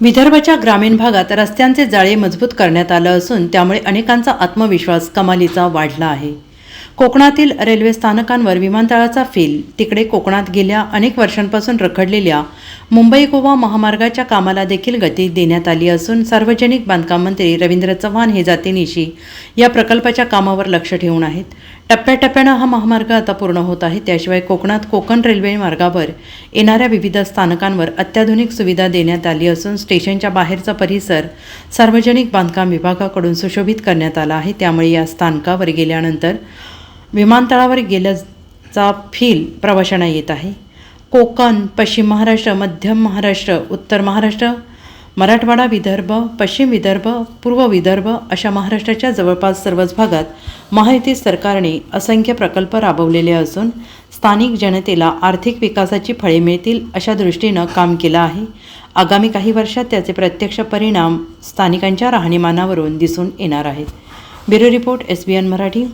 विदर्भाच्या ग्रामीण भागात रस्त्यांचे जाळे मजबूत करण्यात आलं असून त्यामुळे अनेकांचा आत्मविश्वास कमालीचा वाढला आहे. कोकणातील रेल्वे स्थानकांवर विमानतळाचा फेल. तिकडे कोकणात गेल्या अनेक वर्षांपासून रखडलेल्या मुंबई गोवा महामार्गाच्या कामाला देखील गती देण्यात आली असून सार्वजनिक बांधकाम मंत्री रवींद्र चव्हाण हे जातीनिशी या प्रकल्पाच्या कामावर लक्ष ठेवून आहेत. टप्प्याटप्प्यानं हा महामार्ग आता पूर्ण होत आहे. त्याशिवाय कोकणात कोकण रेल्वे मार्गावर येणाऱ्या विविध स्थानकांवर अत्याधुनिक सुविधा देण्यात आली असून स्टेशनच्या बाहेरचा परिसर सार्वजनिक बांधकाम विभागाकडून सुशोभित करण्यात आला आहे. त्यामुळे या स्थानकावर गेल्यानंतर विमानतळावर गेल्याचा फील प्रवाशांना येत आहे. कोकण पश्चिम महाराष्ट्र मध्य महाराष्ट्र उत्तर महाराष्ट्र मराठवाडा विदर्भ पश्चिम विदर्भ पूर्व विदर्भ अशा महाराष्ट्राच्या जवळपास सर्वच भागात महायुती सरकारने असंख्य प्रकल्प राबवलेले असून स्थानिक जनतेला आर्थिक विकासाची फळे मिळतील अशा दृष्टीनं काम केलं आहे. आगामी काही वर्षात त्याचे प्रत्यक्ष परिणाम स्थानिकांच्या राहणीमानावरून दिसून येणार आहेत. Bureau report S B N Marathi.